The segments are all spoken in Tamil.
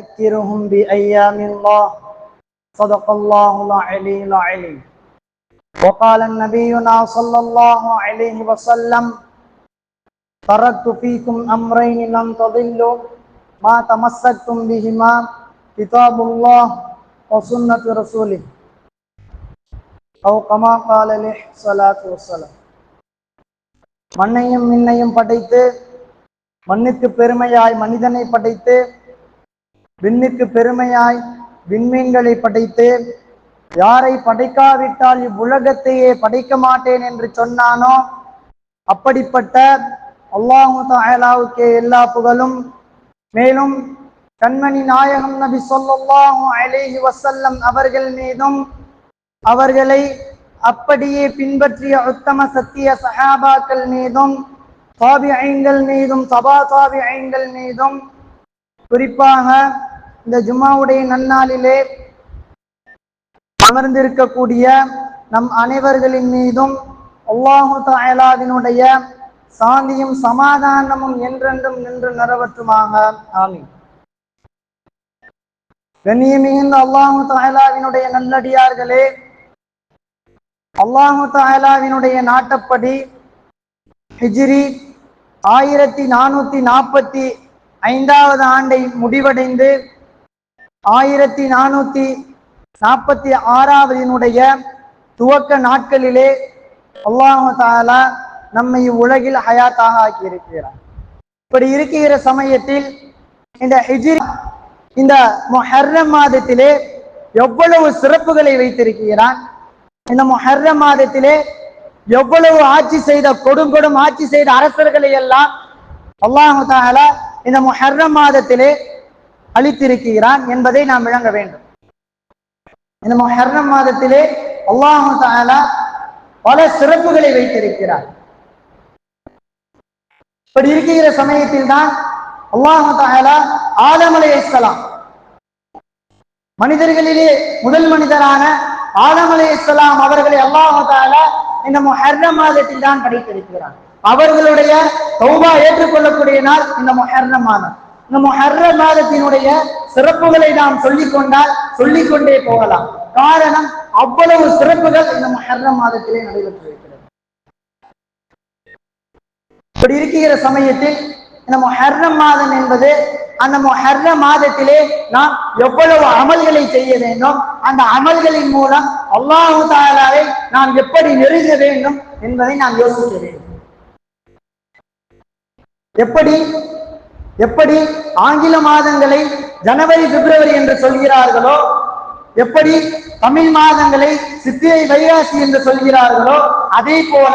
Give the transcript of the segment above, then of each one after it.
ذكرهم بأيام الله صدق الله العلي العليم وقال النبينا صلى الله عليه وسلم تركت فيكم أمرين لم تضلوا ما تمسكتم بهما كتاب الله وسنة رسوله أو كما قال عليه الصلاة والسلام மண்ணையும் மின்னையும் படைத்து மண்ணுக்கு பெருமையாய் மனிதனை படைத்து விண்ணுக்கு பெருமையாய் விண்மீன்களை படைத்து யாரை படைக்காவிட்டால் இவ்வுலகத்தையே படைக்க மாட்டேன் என்று சொன்னானோ? அப்படிப்பட்ட அல்லாஹு தாலாவுக்கே எல்லா புகழும். மேலும் கண்மணி நாயகம் நபி சொல்லாஹு அலேஹி வசல்லம் அவர்கள் மீதும் அவர்களை அப்படியே பின்பற்றிய உத்தம சத்திய சஹாபாக்கள் மீதும் தாபிஐங்கள் மீதும் சபா தாபிஐங்கள் மீதும் குறிப்பாக இந்த ஜும்மாவுடைய நன்னாளிலே அமர்ந்திருக்கக்கூடிய நம் அனைவர்களின் மீதும் அல்லாஹு தாயலாவினுடைய சாந்தியும் சமாதானமும் என்றென்றும் நின்று நிறவற்றுமாக ஆமி கண்ணியமிகுந்த அல்லாஹு தாயலாவினுடைய நல்லடியார்களே அல்லாஹு தாயலாவினுடைய நாட்டப்படி ஹிஜ்ரி ஆயிரத்தி நானூத்தி நாற்பத்தி ஐந்தாவது ஆண்டை முடிவடைந்து ஆயிரத்தி நானூத்தி நாற்பத்தி ஆறாவதினுடைய துவக்க நாட்களிலே அல்லாஹாலா நம்மை உலகில் ஹயாத்தாக ஆக்கி இருக்கிறார் இப்படி இருக்கிற சமயத்தில் இந்த ஹிஜிரி இந்த மொஹர்ரம் மாதத்திலே எவ்வளவு சிறப்புகளை வைத்திருக்கிறான் இந்த மொஹர்ரம் மாதத்திலே எவ்வளவு ஆட்சி செய்த கொடுங்கொடும் ஆட்சி செய்த அரசர்களை எல்லாம் அல்லாஹு தாலா இந்த மொஹர்ரம் மாதத்திலே அளித்திருக்கிறான் என்பதை நாம் விளங்க வேண்டும். இந்த மொஹர்ரம் மாதத்திலே அல்லாஹு தாலா பல சிறப்புகளை வைத்திருக்கிறார். இப்படி இருக்கிற சமயத்தில் தான் அல்லாஹு தாலா ஆதம் அலை இஸ்லாம் மனிதர்களிலே முதல் மனிதரான ஆதம் அலை இஸ்லாம் அவர்களை அல்லாஹு தாலா இந்த மொஹர்ரம் மாதத்தில் தான் படைத்திருக்கிறார். அவர்களுடைய தௌபா ஏற்றுக்கொள்ளக்கூடிய நாள் இந்த மொஹர்ரம் மாதம். இந்த மொஹர்ர மாதத்தினுடைய சிறப்புகளை நாம் சொல்லிக்கொண்டால் கொண்டால் கொண்டே போகலாம். காரணம் அவ்வளவு சிறப்புகள் இந்த மொஹர்ர மாதத்திலே நடைபெற்றிருக்கிறது. இப்படி இருக்கிற சமயத்தில் இந்த மொஹர்ரம் மாதம் என்பது அந்த மொஹர்ர மாதத்திலே நாம் எவ்வளவு அமல்களை செய்ய வேண்டும் அந்த அமல்களின் மூலம் அல்லாஹு தாலாவை நாம் எப்படி நெருங்க வேண்டும் என்பதை நாம் யோசிக்க வேண்டும். எப்படி? எப்படி ஆங்கில மாதங்களை ஜனவரி பிப்ரவரி என்று சொல்கிறார்களோ எப்படி தமிழ் மாதங்களை சித்திரை வைகாசி என்று சொல்கிறார்களோ அதே போல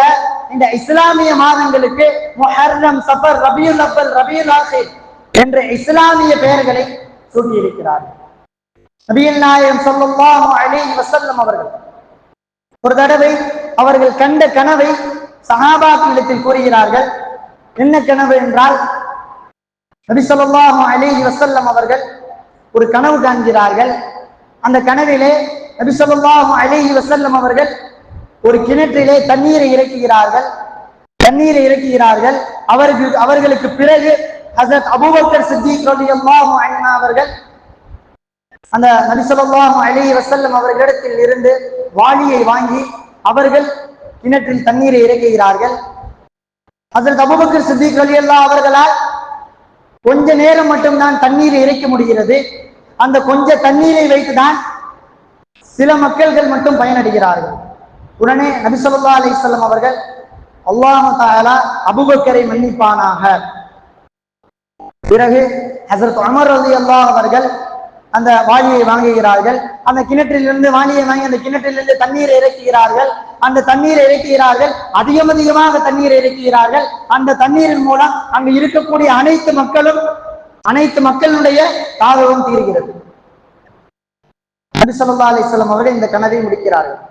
இந்த இஸ்லாமிய மாதங்களுக்கு முஹர்ரம் சபர் ரபியுல் அப்பல் ரபியுல் ஆசிர் என்ற இஸ்லாமிய பெயர்களை சூட்டியிருக்கிறார் நபியல் நாயகம் சொல்லுல்லாஹு அலைஹி வஸல்லம் அவர்கள் ஒரு தடவை அவர்கள் கண்ட கனவை சஹாபாக்களிடத்தில் கூறுகிறார்கள் என்ன கனவு என்றால் நபிசல்லாஹு சொல்லாஹு வசல்லம் அவர்கள் ஒரு கனவு காண்கிறார்கள். அந்த கனவிலே நபிசல்லாஹு சொல்லாஹு வசல்லம் அவர்கள் ஒரு கிணற்றிலே தண்ணீரை இறக்குகிறார்கள். தண்ணீரை இறக்குகிறார்கள். அவருக்கு அவர்களுக்கு பிறகு ஹசரத் அபுபக்கர் சித்திக் ரலியல்லாஹு அன்ஹு அவர்கள் அந்த நபிசல்லாஹு அலி வசல்லம் அவர்களிடத்தில் இருந்து வாளியை வாங்கி அவர்கள் கிணற்றில் தண்ணீரை இறக்குகிறார்கள். ஹசரத் அபூபக்கர் சித்திக் ரலியல்லாஹு அவர்களால் கொஞ்ச நேரம் மட்டும்தான் தண்ணீரை இறைக்க முடிகிறது. அந்த கொஞ்ச தண்ணீரை வைத்துதான் சில மக்கள்கள் மட்டும் பயனடைகிறார்கள். உடனே நபிசல்லா அலிசல்லம் அவர்கள் அல்லாஹு தாலா அபுபக்கரை மன்னிப்பானாக. பிறகு ஹசரத் அமர் அலி அல்லா அவர்கள் அந்த வாளியை வாங்குகிறார்கள். அந்த கிணற்றிலிருந்து வாளியை வாங்கி அந்த கிணற்றிலிருந்து தண்ணீரை இறக்குகிறார்கள். அந்த தண்ணீரை இறக்குகிறார்கள் அதிகம் அதிகமாக தண்ணீரை இறக்குகிறார்கள் அந்த தண்ணீரின் மூலம் அங்கு இருக்கக்கூடிய அனைத்து மக்களும் அனைத்து மக்களுடைய தாகவும் தீர்கிறது. நபி சொல்லா அலிஸ்லாம் அவர்கள் இந்த கனவை முடிக்கிறார்கள்.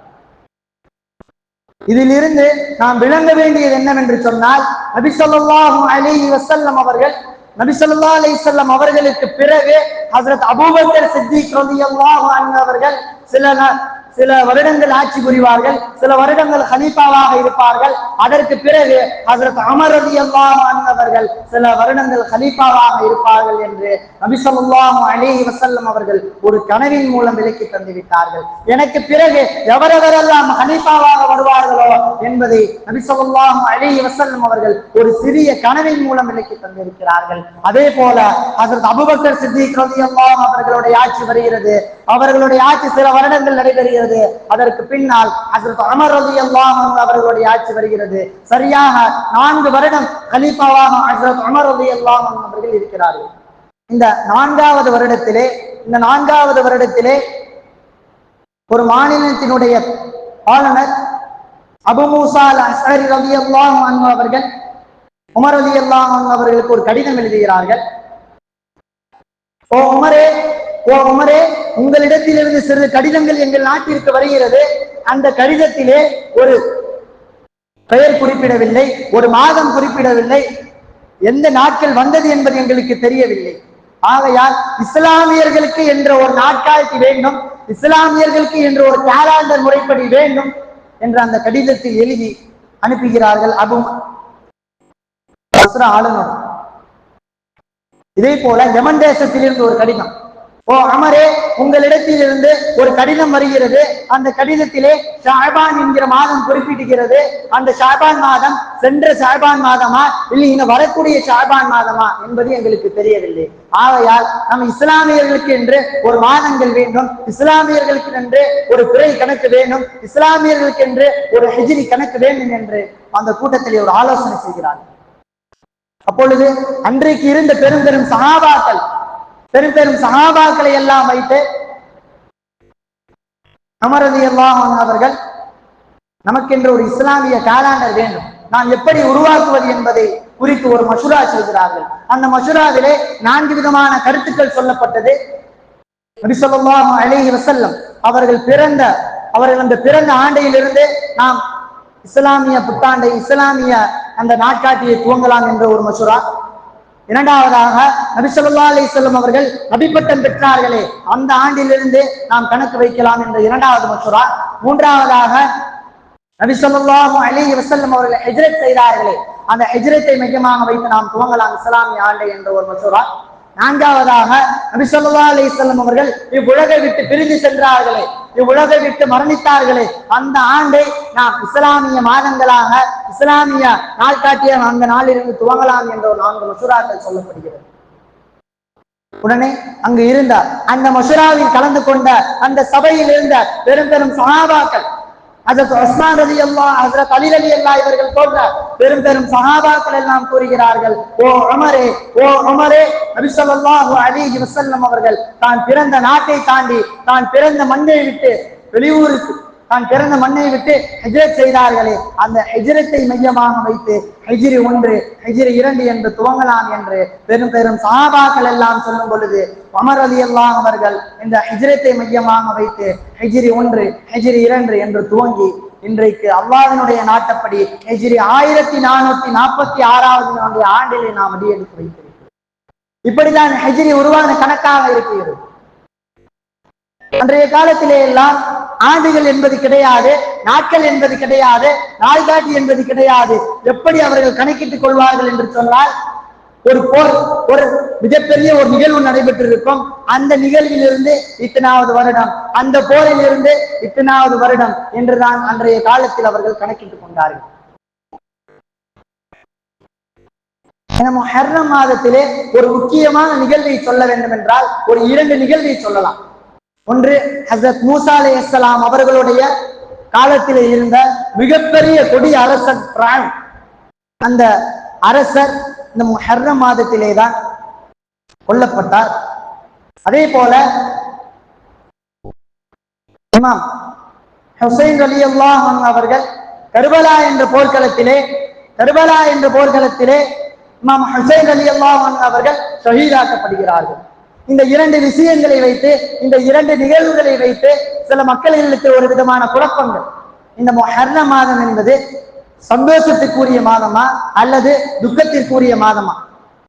இதிலிருந்து நாம் விளங்க வேண்டியது என்னவென்று சொன்னால் நபி சொல்லாஹு அலிஹி வசல்லம் அவர்கள் நபி சொல்லா அலிசல்லம் அவர்களுக்கு பிறகு ஹசரத் அபூபக்கர் சித்திக் அவர்கள் சில சில வருடங்கள் ஆட்சி புரிவார்கள் சில வருடங்கள் ஹலீஃபாவாக இருப்பார்கள். அதற்கு பிறகு அதற்கு அமர் ரதி அவர்கள் சில வருடங்கள் ஹலீஃபாவாக இருப்பார்கள் என்று நபி அலி வசல்லம் அவர்கள் ஒரு கனவின் மூலம் விலக்கி தந்து விட்டார்கள் எனக்கு பிறகு எவரெவரெல்லாம் ஹலீஃபாவாக வருவார்களோ என்பதை நபி அலி வசல்லம் அவர்கள் ஒரு சிறிய கனவின் மூலம் விலக்கி தந்திருக்கிறார்கள். அதே போல அதற்கு அபூபக்கர் சித்திக் ரலியல்லாஹு அவர்களுடைய ஆட்சி வருகிறது. அவர்களுடைய ஆட்சி சில வருடங்கள் நடைபெறுகிறது. வருகிறது. அதற்கு பின்னால் ஹசரத் அமர் ரலியல்லாஹு அன்ஹு அவர்களுடைய ஆட்சி வருகிறது. சரியாக நான்கு வருடம் கலீஃபாவாக ஹசரத் அமர் ரலியல்லாஹு அன்ஹு அவர்கள் இருக்கிறார்கள். இந்த நான்காவது வருடத்திலே இந்த நான்காவது வருடத்திலே ஒரு மாநிலத்தினுடைய ஆளுநர் அபு மூசா அல் அஸ்ஹரி ரலியல்லாஹு அவர்கள் உமர் அலி அல்லாஹ் அவர்களுக்கு ஒரு கடிதம் எழுதுகிறார்கள். ஓ உமரே ஓ உமரே உங்களிடத்திலிருந்து சிறிது கடிதங்கள் எங்கள் நாட்டிற்கு வருகிறது. அந்த கடிதத்திலே ஒரு பெயர் குறிப்பிடவில்லை ஒரு மாதம் குறிப்பிடவில்லை. எந்த நாட்கள் வந்தது என்பது எங்களுக்கு தெரியவில்லை. ஆகையால் இஸ்லாமியர்களுக்கு என்ற ஒரு நாட்காட்டி வேண்டும் இஸ்லாமியர்களுக்கு என்ற ஒரு காலாண்டர் முறைப்படி வேண்டும் என்ற அந்த கடிதத்தில் எழுதி அனுப்புகிறார்கள் அபு ஆளுநர். இதே போல யமன் தேசத்திலிருந்து ஒரு கடிதம். ஓ அமரே உங்களிடத்திலிருந்து ஒரு கடிதம் வருகிறது. அந்த கடிதத்திலே ஷாபான் என்கிற மாதம் குறிப்பிடுகிறது. அந்த ஷாபான் மாதம் சென்ற ஷாபான் மாதமா? இல்லை இங்க வரக்கூடிய ஷாபான் மாதமா என்பது எங்களுக்கு தெரியவில்லை. ஆகையால் நம்ம இஸ்லாமியர்களுக்கு என்று ஒரு மாதங்கள் வேண்டும். இஸ்லாமியர்களுக்கு என்று ஒரு பிறை கணக்கு வேண்டும். இஸ்லாமியர்களுக்கு என்று ஒரு ஹெஜிரி கணக்கு வேண்டும் என்று அந்த கூட்டத்திலே ஒரு ஆலோசனை செய்கிறார்கள். அப்பொழுது அன்றைக்கு இருந்த பெரும் பெரும் சகாபாக்கள் பெரும் பெரும் சகாபாக்களை எல்லாம் வைத்து அமரதி எல்லாம் அவர்கள் நமக்கென்று ஒரு இஸ்லாமிய காலாண்டர் வேண்டும். நாம் எப்படி உருவாக்குவது என்பதை குறித்து ஒரு மஷுரா செய்கிறார்கள் அந்த மஷுராவிலே நான்கு விதமான கருத்துக்கள் சொல்லப்பட்டது. நபி வசல்லம் அவர்கள் பிறந்த அவர்கள் அந்த பிறந்த ஆண்டையிலிருந்து நாம் இஸ்லாமிய புத்தாண்டை இஸ்லாமிய அந்த நாட்காட்டியை துவங்கலாம் என்ற ஒரு மசூரா இரண்டாவதாக நபிசல்லா ஸல்லல்லாஹு அவர்கள் நபிப்பட்டம் பெற்றார்களே அந்த ஆண்டிலிருந்து நாம் கணக்கு வைக்கலாம் என்ற இரண்டாவது மசூரா. மூன்றாவதாக நபிசல்லாஹு அலி வசல்லம் அவர்கள் ஹிஜ்ரத் செய்தார்களே அந்த ஹிஜ்ரத்தை மையமாக வைத்து நாம் துவங்கலாம் இஸ்லாமிய ஆண்டை என்ற ஒரு மசூரா. நான்காவதாக நபி அலிசல்லம் அவர்கள் இவ்வுலகை விட்டு பிரிந்து சென்றார்களே இவ்வுலகை விட்டு மரணித்தார்களே அந்த ஆண்டை நாம் இஸ்லாமிய மாதங்களாக இஸ்லாமிய நாட்காட்டிய அந்த நாளிலிருந்து துவங்கலாம் என்ற ஒரு நான்கு மசூராக்கள் சொல்லப்படுகிறது. உடனே அங்கு இருந்த அந்த மசூராவில் கலந்து கொண்ட அந்த சபையில் இருந்த பெரும் பெரும் சகாபாக்கள் ஹஜரத் உஸ்மான் ரலி அல்லா ஹஜரத் அலி அலி அல்லா இவர்கள் போன்ற பெரும் பெரும் சஹாபாக்கள் எல்லாம் கூறுகிறார்கள் ஓ அமரே ஓ உமரே! நபி ஸல்லல்லாஹு அலைஹி வஸல்லம் அவர்கள் தான் பிறந்த நாட்டை தாண்டி தான் பிறந்த மண்ணை விட்டு வெளியூருக்கு தான் பிறந்த மண்ணை விட்டு ஹிஜ்ரத் செய்தார்களே. அந்த ஹிஜ்ரத்தை மையமாக வைத்து ஹிஜ்ரி ஒன்று ஹிஜ்ரி இரண்டு என்று துவங்கலாம் என்று பெரும் பெரும் சாபாக்கள் எல்லாம் சொல்லும் பொழுது அமர் அலி அல்லாஹ் அவர்கள் இந்த ஹிஜ்ரத்தை மையமாக வைத்து ஹிஜ்ரி ஒன்று ஹிஜ்ரி இரண்டு என்று துவங்கி இன்றைக்கு அல்லாவினுடைய நாட்டப்படி ஹிஜ்ரி ஆயிரத்தி நானூத்தி நாற்பத்தி ஆறாவது ஆண்டிலே நாம் அடியெடுத்து வைத்திருக்கிறோம். இப்படிதான் ஹிஜ்ரி உருவான கணக்காக இருக்கிறது. அன்றைய காலத்திலே எல்லாம் ஆண்டுகள் என்பது கிடையாது நாட்கள் என்பது கிடையாது நாள்காட்டி என்பது கிடையாது. எப்படி அவர்கள் கணக்கிட்டுக் கொள்வார்கள் என்று சொன்னால் ஒரு போர் ஒரு மிகப்பெரிய ஒரு நிகழ்வு நடைபெற்றிருக்கும். அந்த நிகழ்விலிருந்து இத்தனாவது வருடம் அந்த போரில் இருந்து இத்தனாவது வருடம் என்றுதான் அன்றைய காலத்தில் அவர்கள் கணக்கிட்டுக் கொண்டார்கள். நம்ம மாதத்திலே ஒரு முக்கியமான நிகழ்வை சொல்ல வேண்டும் என்றால் ஒரு இரண்டு நிகழ்வை சொல்லலாம். ஒன்று ஹசரத் மூசா அலை இஸ்லாம் அவர்களுடைய காலத்தில் இருந்த மிகப்பெரிய கொடிய அரசர் பிரான். அந்த அரசர் இந்த ஹர்ர மாதத்திலே தான் கொல்லப்பட்டார். அதே போல இமாம் ஹுசைன் அலி அல்லாஹ் அவர்கள் கர்பலா என்ற போர்க்களத்திலே கர்பலா என்ற போர்க்களத்திலே இமாம் ஹுசைன் அலி அல்லாஹ் அவர்கள் ஷஹீதாக்கப்படுகிறார்கள். இந்த இரண்டு விஷயங்களை வைத்து இந்த இரண்டு நிகழ்வுகளை வைத்து சில மக்களுக்கு ஒரு விதமான குழப்பங்கள். இந்த மொஹர்ன மாதம் என்பது சந்தோஷத்துக்குரிய மாதமா அல்லது துக்கத்திற்குரிய மாதமா?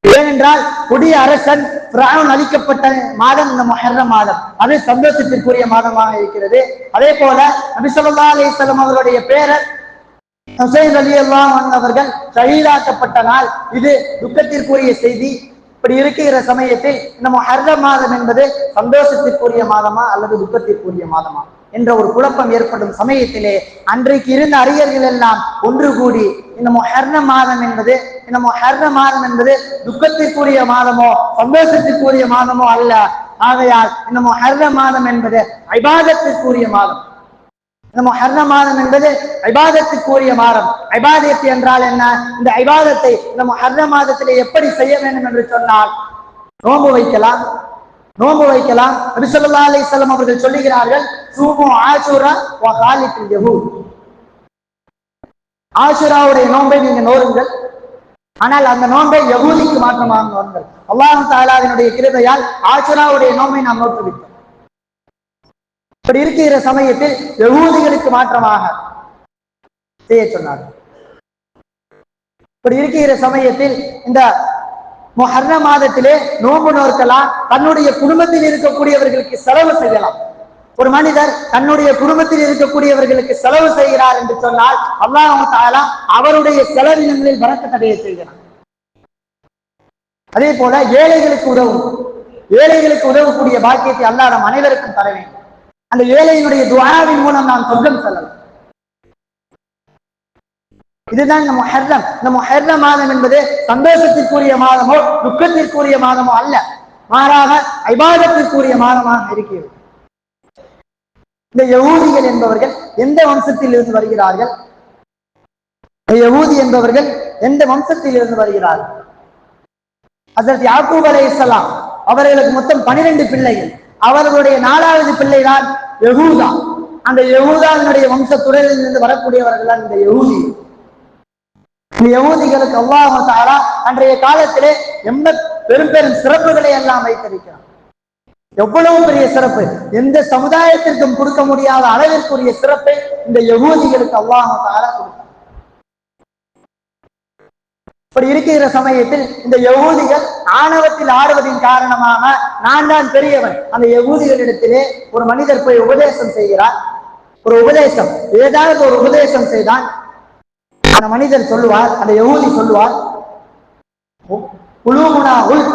ஏனென்றால் புதிய அரசன் பிரான் அளிக்கப்பட்ட மாதம் இந்த மொஹர்ரம் மாதம். அது சந்தோஷத்திற்குரிய மாதமாக இருக்கிறது. அதே போல நபிசல்லா அலிஸ்லாம் அவர்களுடைய பேரர் ஹுசைன் அலி அல்லாஹ் அவர்கள் ஷஹீதாக்கப்பட்ட நாள். இது துக்கத்திற்குரிய செய்தி. இப்படி இருக்கிற சமயத்தில் இந்த மொஹர்ரம் மாதம் என்பது சந்தோஷத்திற்குரிய மாதமா அல்லது துக்கத்திற்குரிய மாதமா என்ற ஒரு குழப்பம் ஏற்படும் சமயத்திலே அன்றைக்கு இருந்த அறிஞர்கள் எல்லாம் ஒன்று கூடி இந்த மொஹர்ண மாதம் என்பது இந்த மொஹர்ண மாதம் என்பது துக்கத்திற்குரிய மாதமோ சந்தோஷத்திற்குரிய மாதமோ அல்ல. ஆகையால் இந்த மொஹர்ண மாதம் என்பது ஐபாதத்திற்குரிய மாதம். இந்த மொஹர்ர மாதம் என்பது ஐபாதத்துக்குரிய மாதம். ஐபாதத்து என்றால் என்ன? இந்த ஐபாதத்தை இந்த மொஹர்ண மாதத்திலே எப்படி செய்ய வேண்டும் என்று சொன்னால் நோன்பு வைக்கலாம். நோன்பு வைக்கலாம். நபிசல்லா அலிசல்லம் அவர்கள் சொல்லுகிறார்கள் சூமோ ஆசூரா ஆசுராவுடைய நோன்பை நீங்க நோருங்கள். ஆனால் அந்த நோன்பை யகூதிக்கு மாற்றமாக நோருங்கள். அல்லாஹ் தாலாவினுடைய கிருபையால் ஆசுராவுடைய நோன்பை நாம் நோற்றுவித்தோம் இப்படி இருக்கிற சமயத்தில் யகூதிகளுக்கு மாற்றமாக செய்ய சொன்னார். இப்படி இருக்கிற சமயத்தில் இந்த மொஹர்ர மாதத்திலே நோம்பு நோக்கலாம் தன்னுடைய குடும்பத்தில் இருக்கக்கூடியவர்களுக்கு செலவு செய்யலாம். ஒரு மனிதர் தன்னுடைய குடும்பத்தில் இருக்கக்கூடியவர்களுக்கு செலவு செய்கிறார் என்று சொன்னால் அல்லாஹ் தாலா அவருடைய செலவினங்களில் வரக்கத்தடைய செய்கிறார் அதே போல ஏழைகளுக்கு உதவும் ஏழைகளுக்கு உதவக்கூடிய பாக்கியத்தை அல்லாஹ் நம் அனைவருக்கும் தர வேண்டும். அந்த ஏழையினுடைய துவாராவின் மூலம் நான் சொர்க்கம் செல்லலாம். இதுதான் இந்த மொஹர்ரம். இந்த மொஹர்ர மாதம் என்பது சந்தோஷத்திற்குரிய மாதமோ துக்கத்திற்குரிய மாதமோ அல்ல. மாறாக ஐபாதத்திற்குரிய மாதமாக இருக்கிறது. இந்த யகூதிகள் என்பவர்கள் எந்த வம்சத்தில் இருந்து வருகிறார்கள்? இந்த யகூதி என்பவர்கள் எந்த வம்சத்தில் இருந்து வருகிறார்கள்? அதற்கு யாக்கூப் அலை இஸ்லாம் அவர்களுக்கு மொத்தம் பனிரெண்டு பிள்ளைகள். அவர்களுடைய நாலாவது பிள்ளைதான் யகூதா. அந்த யகூதாவினுடைய வம்சத்துறையிலிருந்து வரக்கூடியவர்கள் தான் இந்த யகூதி. இந்த யகூதிகளுக்கு அல்லாஹ் அன்றைய காலத்திலே எந்த பெரும் பெரும் சிறப்புகளை எல்லாம் வைத்திருக்கிறார் எவ்வளவு பெரிய சிறப்பு? எந்த சமுதாயத்திற்கும் கொடுக்க முடியாத அளவிற்குரிய சிறப்பை இந்த யகூதிகளுக்கு அவ்வாஹ தாலா கொடுத்தார் இப்படி இருக்கிற சமயத்தில் இந்த யகூதிகள் ஆணவத்தில் ஆடுவதின் காரணமாக நான் தான் பெரியவன். அந்த யகூதிகளிடத்திலே ஒரு மனிதர் போய் உபதேசம் செய்கிறார். ஒரு உபதேசம் ஏதாவது ஒரு உபதேசம் செய்தான் அந்த மனிதர் சொல்லுவார் அந்த யகூதி சொல்லுவார் குழுமுனா உள்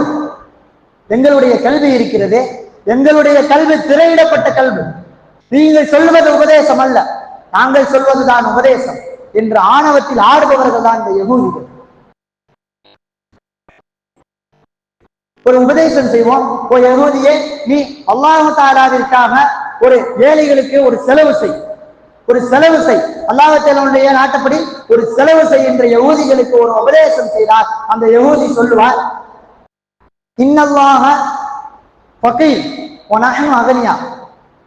எங்களுடைய கல்வி இருக்கிறது எங்களுடைய கல்வி திரையிடப்பட்ட கல்வி. நீங்கள் சொல்வது உபதேசம் அல்ல நாங்கள் சொல்வதுதான் உபதேசம் என்று ஆணவத்தில் ஆடுபவர்கள் தான் இந்த யகூதிகள். ஒரு உபதேசம் செய்வோம். ஒரு யகூதியே நீ அல்லாஹு தாலாவிற்காக ஒரு ஏழைகளுக்கு ஒரு செலவு செய். ஒரு செலவு செய். அல்லாஹனுடைய நாட்டப்படி ஒரு செலவு செய் என்ற யகூதிகளுக்கு ஒரு உபதேசம் செய்தார். அந்த யகூதி சொல்லுவார் இன்னல்லாக பகைல் உனகம் அகனியா.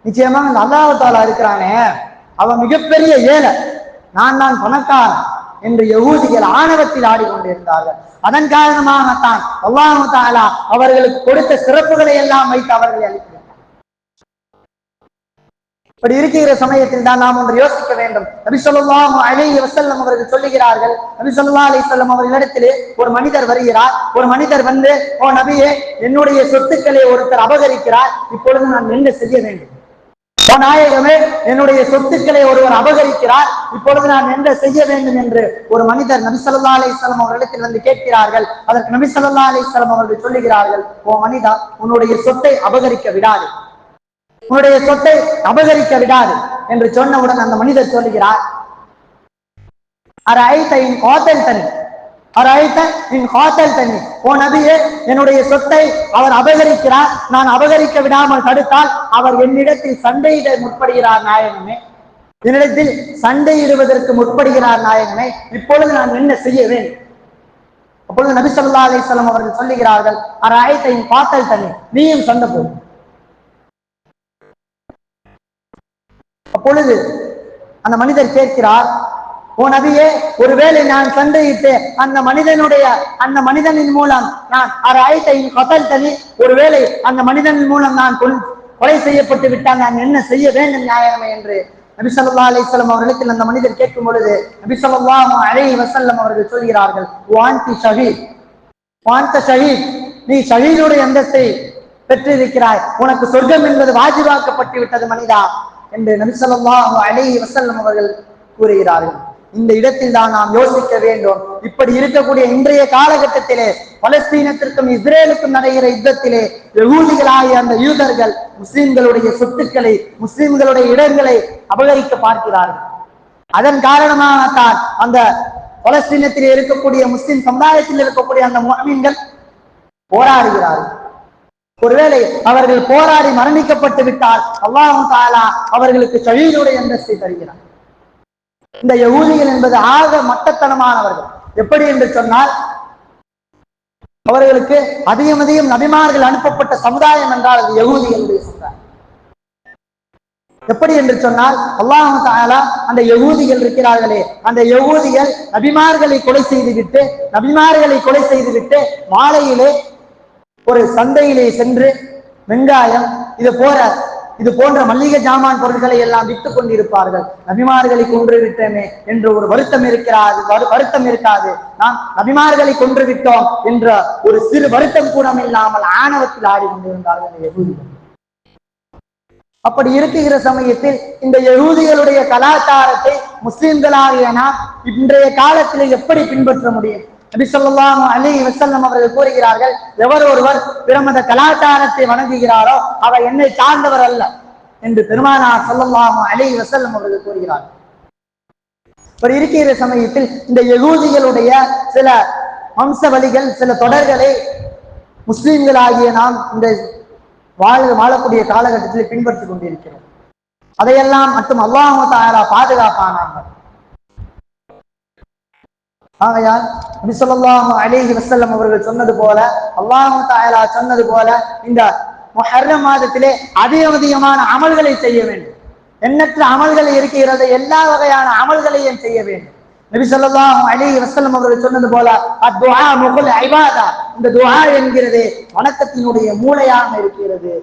நிச்சயமாக அந்த அல்லாஹ் தாலா இருக்கிறானே. அவன் மிகப்பெரிய ஏழை. நான் தான் பணக்காரன். என்று யகூதிகள் ஆணவத்தில் ஆடிக்கொண்டிருந்தார்கள். அதன் காரணமாகத்தான் அல்லாஹு தாலா அவர்களுக்கு கொடுத்த சிறப்புகளை எல்லாம் வைத்து அவர்களை அளிக்கிறார் இப்படி இருக்கிற சமயத்தில் தான் நாம் ஒன்று யோசிக்க வேண்டும். நபி சொல்லாஹு அலைஹி வசல்லம் அவர்கள் சொல்லுகிறார்கள் நபி சொல்லா அலிசல்லம் அவர்களிடத்திலே ஒரு மனிதர் வருகிறார். ஒரு மனிதர் வந்து ஓ நபியே என்னுடைய சொத்துக்களை ஒருத்தர் அபகரிக்கிறார். இப்பொழுது நான் என்ன செய்ய வேண்டும்? ஓ நாயகமே என்னுடைய சொத்துக்களை ஒருவர் அபகரிக்கிறார். இப்பொழுது நான் என்ன செய்ய வேண்டும் என்று ஒரு மனிதர் நபிசல்லா அலிஸ்லாம் அவர்களிடத்தில் வந்து கேட்கிறார்கள். அதற்கு நபிசல்லா அலிஸ்லாம் அவர்கள் சொல்லுகிறார்கள் ஓ மனிதா உன்னுடைய சொத்தை அபகரிக்க விடாது. உன்னுடைய சொத்தை அபகரிக்க விடாது. என்று சொன்னவுடன் அந்த மனிதர் சொல்லுகிறார் அரை ஐ இன் கோத்தல் தனி. அரைத்த ஓ நபியே என்னுடைய சொத்தை அவர் அபகரிக்கிறார். நான் அபகரிக்க விடாமல் தடுத்தால் அவர் என்னிடத்தில் சண்டையிட முற்படுகிறார் நாயகமே என்னிடத்தில் சண்டையிடுவதற்கு முற்படுகிறார் நாயகமே இப்பொழுது நான் என்ன செய்ய வேண்டும்? அப்பொழுது நபி சொல்லா அலிஸ்லாம் அவர்கள் சொல்லுகிறார்கள் அரைத்த இன் கோத்தல் தண்ணி நீயும் சண்டை போ அப்பொழுது அந்த மனிதர் கேட்கிறார் ஓ நபியே ஒருவேளை நான் சந்தேகித்து அந்த மனிதனுடைய அந்த மனிதனின் மூலம் நான் அரைத்தை கதல் தனி. ஒருவேளை அந்த மனிதனின் மூலம் நான் கொலை செய்யப்பட்டு விட்டால் நான் என்ன செய்ய வேண்டும் நியாயமே என்று நபிசல்லா அலிஸ்லாம் அவர்களிடத்தில் அந்த மனிதர் கேட்கும் பொழுது நபிசல்லா அலை வசல்லம் அவர்கள் சொல்கிறார்கள் வாந்தி ஷஹீத் வாந்த ஷஹீத் நீ ஷஹீதுடைய அந்தஸ்தை பெற்றிருக்கிறாய். உனக்கு சொர்க்கம் என்பது வாஜிபாக்கப்பட்டு விட்டது மனிதா என்று நபிசல்லா அலைஹி வசல்லம் அவர்கள் கூறுகிறார்கள். இந்த இடத்தில் தான் நாம் யோசிக்க வேண்டும். இப்படி இருக்கக்கூடிய இன்றைய காலகட்டத்திலே பலஸ்தீனத்திற்கும் இஸ்ரேலுக்கும் நடக்கிற யுத்தத்திலே யகூதிகளாகிய அந்த யூதர்கள் முஸ்லிம்களுடைய சொத்துக்களை முஸ்லிம்களுடைய இடங்களை அபகரிக்க பார்க்கிறார்கள். அதன் காரணமாகத்தான் அந்த பலஸ்தீனத்தில் இருக்கக்கூடிய முஸ்லிம் சமுதாயத்தில் இருக்கக்கூடிய அந்த மீன்கள் போராடுகிறார்கள். ஒருவேளை அவர்கள் போராடி மரணிக்கப்பட்டு விட்டால் அல்லாஹும் தாலா அவர்களுக்கு ஷஹீதுடைய அந்தஸ்தை தருகிறார் இந்த யகூதிகள் என்பது ஆக மட்டத்தனமானவர்கள். எப்படி என்று சொன்னால் அவர்களுக்கு அதிகம் அதிகம் நபிமார்கள் அனுப்பப்பட்ட சமுதாயம் என்றால் அது யகூதிகளுடைய சமுதாயம் எப்படி என்று சொன்னால் அல்லாஹு தாலா அந்த யகூதிகள் இருக்கிறார்களே அந்த யகூதிகள் நபிமார்களை கொலை செய்துவிட்டு நபிமார்களை கொலை செய்துவிட்டு மாலையிலே ஒரு சந்தையிலே சென்று வெங்காயம் இது போற இது போன்ற மல்லிகை ஜாமான் பொருட்களை எல்லாம் விற்றுக் கொண்டிருப்பார்கள். நபிமார்களை கொன்று விட்டோமே என்று ஒரு வருத்தம் இருக்கிறாது வருத்தம் இருக்காது. நாம் நபிமார்களை கொன்று விட்டோம் என்ற ஒரு சிறு வருத்தம் கூட இல்லாமல் ஆணவத்தில் ஆடி கொண்டிருந்தார்கள் இந்த அப்படி இருக்குகிற சமயத்தில் இந்த யகூதிகளுடைய கலாச்சாரத்தை முஸ்லிம்களாகிய நாம் இன்றைய காலத்தில் எப்படி பின்பற்ற முடியும்? நபி ஸல்லல்லாஹு அலைஹி அவர்கள் கூறுகிறார்கள் எவர் ஒருவர் பிரமத கலாச்சாரத்தை வணங்குகிறாரோ அவர் என்னை சார்ந்தவர் அல்ல என்று பெருமானார் ஸல்லல்லாஹு அலி வசல்லம் அவர்கள் கூறுகிறார்கள். இப்படி இருக்கிற சமயத்தில் இந்த எகூதிகளுடைய சில வம்சவழிகள் சில தொடர்களை முஸ்லிம்களாகிய நாம் இந்த வாழ வாழக்கூடிய காலகட்டத்தில் பின்பற்றி கொண்டிருக்கிறோம். அதையெல்லாம் மட்டும் அல்லாஹு தாலா பாதுகாப்பானார்கள் ஆகையால் நபி அலேஹி வசல்லம் அவர்கள் சொன்னது போல அல்லாஹு தாயலா சொன்னது போல இந்த முஹர்ரம் மாதத்திலே அதிக அதிகமான அமல்களை செய்ய வேண்டும். எண்ணற்ற அமல்கள் இருக்கிறது எல்லா வகையான அமல்களையும் செய்ய வேண்டும். நபி சொல்லாஹு அலைஹி வசல்லம் அவர்கள் சொன்னது போல அத்வா முகுல் இபாதா இந்த துவா என்கிறது வணக்கத்தினுடைய மூளையாக இருக்கிறது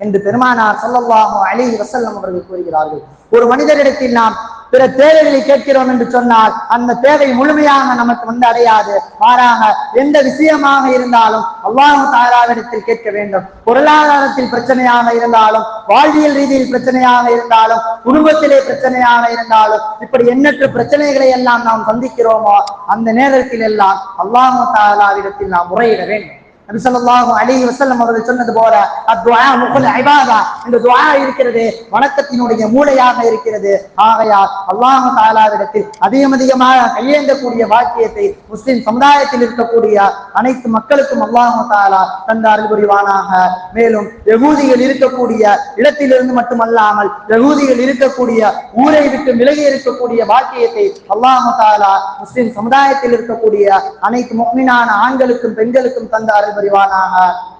என்று பெருமானார் சொல்லல்லாஹு அலி வசல்லம் அவர்கள் கூறுகிறார்கள். ஒரு மனிதரிடத்தில் நாம் பிற தேவைகளை கேட்கிறோம் என்று சொன்னால் அந்த தேவை முழுமையாக நமக்கு வந்து அடையாது. மாறாக எந்த விஷயமாக இருந்தாலும் அல்லாஹு தாராவிடத்தில் கேட்க வேண்டும். பொருளாதாரத்தில் பிரச்சனையாக இருந்தாலும் வாழ்வியல் ரீதியில் பிரச்சனையாக இருந்தாலும் குடும்பத்திலே பிரச்சனையாக இருந்தாலும் இப்படி எண்ணற்ற பிரச்சனைகளை எல்லாம் நாம் சந்திக்கிறோமோ அந்த நேரத்தில் எல்லாம் அல்லாஹு தாலாவிடத்தில் நாம் முறையிட வேண்டும். நபி ஸல்லல்லாஹு அலைஹி அவர்கள் சொன்னது போல அத்வா முகுல் ஐபாதா இந்த துவா இருக்கிறது வணக்கத்தினுடைய மூளையாக இருக்கிறது. ஆகையால் அல்லாஹ் தாலாவிடத்தில் அதிகம் அதிகமாக கையேந்தக்கூடிய வாக்கியத்தை முஸ்லிம் சமுதாயத்தில் இருக்கக்கூடிய அனைத்து மக்களுக்கும் அல்லாஹ் தாலா தந்தார்கள் புரிவானாக. மேலும் யகூதிகள் இருக்கக்கூடிய இடத்திலிருந்து மட்டுமல்லாமல் யகூதிகள் இருக்கக்கூடிய ஊரை விட்டு விலகி இருக்கக்கூடிய வாக்கியத்தை அல்லாஹு தாலா முஸ்லிம் சமுதாயத்தில் இருக்கக்கூடிய அனைத்து முக்மினான ஆண்களுக்கும் பெண்களுக்கும் தந்தார்கள் அருள்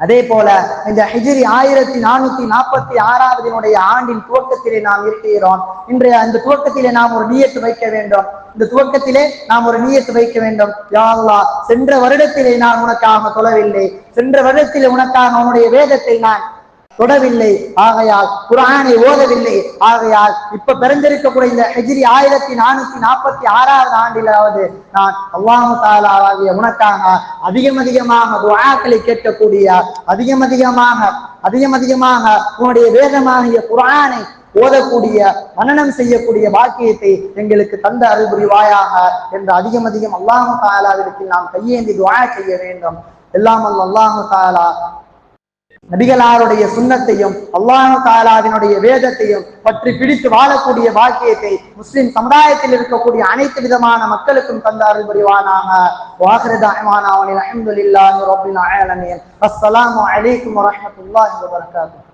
அதே போல இந்த ஹிஜிரி ஆயிரத்தி நானூத்தி நாற்பத்தி ஆறாவதினுடைய ஆண்டின் துவக்கத்திலே நாம் இருக்கிறோம். இன்றைய அந்த துவக்கத்திலே நாம் ஒரு நீயத்து வைக்க வேண்டும். இந்த துவக்கத்திலே நாம் ஒரு நீயத்து வைக்க வேண்டும். யா சென்ற வருடத்திலே நான் உனக்காக தொழவில்லை. சென்ற வருடத்திலே உனக்காக உன்னுடைய வேதத்தை நான் தொடவில்லை. ஆகையால் குரானை ஓதவில்லை. ஆகையால் இப்ப பிறந்திருக்கக்கூடிய இந்த ஹெஜ்ரி ஆயிரத்தி நானூத்தி நாற்பத்தி ஆறாவது ஆண்டிலாவது நான் அல்லாஹு தாலாவாகிய உனக்காக அதிகம் அதிகமாக துவாக்களை கேட்கக்கூடிய அதிகம் அதிகமாக அதிகம் அதிகமாக உன்னுடைய வேதமாகிய குரானை ஓதக்கூடிய மனநம் செய்யக்கூடிய பாக்கியத்தை எங்களுக்கு தந்த அருள் புரிவாயாக என்று அதிகம் அதிகம் அல்லாஹு தாலாவிடத்தில் நாம் கையேந்தி துவா செய்ய வேண்டும். எல்லாம் அல்ல அல்லாஹு தாலா நபிகளாருடைய சுண்ணத்தையும் அல்லாஹு தாலாவினுடைய வேதத்தையும் பற்றி பிடித்து வாழக்கூடிய பாக்கியத்தை முஸ்லிம் சமுதாயத்தில் இருக்கக்கூடிய அனைத்து விதமான மக்களுக்கும் தந்தார்கள் அருள் புரிவானாக வாஹிரதான அல்ஹம்துலில்லாஹி அஸ்ஸலாமு அலைக்கும் வரஹ்மத்துல்லாஹி வபரகாத்துஹு.